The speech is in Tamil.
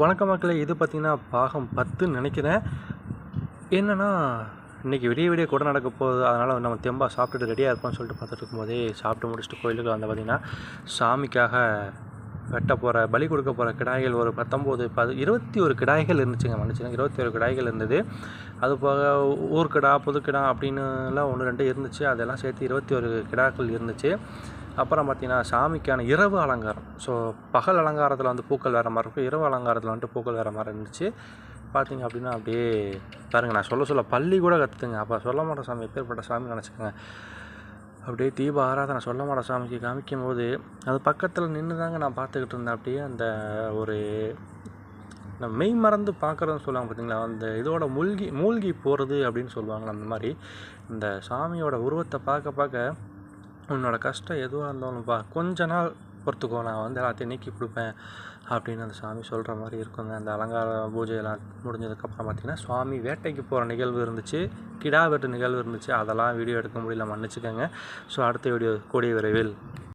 வணக்கம் மக்களே இது பார்த்திங்கன்னா பாகம் பத்துன்னு நினைக்கிறேன். என்னென்னா இன்றைக்கி விடிய விடிய கூட நடக்க போகுது. அதனால் நம்ம தெம்பாக சாப்பிட்டுட்டு ரெடியாக இருப்போம்னு சொல்லிட்டு பார்த்துட்டு இருக்கும்போதே சாப்பிட்டு முடிச்சுட்டு கோயிலுக்கு வந்து பார்த்திங்கன்னா சாமிக்காக வெட்ட போகிற பலி கொடுக்க போகிற கிடாய்கள் ஒரு பத்தொம்போது பது இருபத்தி ஒரு கிடாய்கள் இருந்துச்சுங்க மன்னிச்சுங்க இருபத்தி ஒரு கிடாய்கள் இருந்தது. அது போக ஊர்கிடா புதுக்கிடா அப்படின்னுலாம் ஒன்று ரெண்டு இருந்துச்சு. அதெல்லாம் சேர்த்து இருபத்தி ஒரு கிடாக்கள் இருந்துச்சு. அப்புறம் பார்த்திங்கன்னா சாமிக்கான இரவு அலங்காரம். ஸோ பகல் அலங்காரத்தில் வந்து பூக்கள் வேறு மாதிரி இருக்கும். இரவு அலங்காரத்தில் வந்துட்டு பூக்கள் வேறு மாதிரி இருந்துச்சு. பார்த்தீங்க அப்படின்னா அப்படியே பாருங்கள் நான் சொல்ல சொல்ல பள்ளி கூட கற்றுக்குங்க அப்போ சொல்ல மாட்டேன் சாமி எப்பேற்பட்ட சாமி நினச்சிக்கோங்க. அப்படியே தீப ஆராதனை சொல்ல மாட சாமிக்கு காமிக்கும் போது அது பக்கத்தில் நின்று தாங்க நான் பார்த்துக்கிட்டு இருந்தேன். அப்படியே அந்த ஒரு நம்ம மெய் மறந்து பார்க்குறதுன்னு சொல்லுவாங்க பார்த்தீங்களா அந்த இதோட மூழ்கி மூழ்கி போகிறது அப்படின்னு சொல்லுவாங்க அந்த மாதிரி. இந்த சாமியோட உருவத்தை பார்க்க பார்க்க உன்னோட கஷ்டம் எதுவாக இருந்தாலும்ப்பா கொஞ்ச நாள் பொறுத்துக்கோ நான் வந்து எல்லாத்தையும் நீக்கி கொடுப்பேன் அப்படின்னு அந்த சாமி சொல்கிற மாதிரி இருக்குங்க. அந்த அலங்கார பூஜையெல்லாம் முடிஞ்சதுக்கப்புறம் பார்த்திங்கன்னா சுவாமி வேட்டைக்கு போகிற நிகழ்வு இருந்துச்சு கிடா வெட்டு நிகழ்வு இருந்துச்சு. அதெல்லாம் வீடியோ எடுக்க முடியல மன்னிச்சுக்கோங்க. ஸோ அடுத்த வீடியோ கூடிய விரைவில்.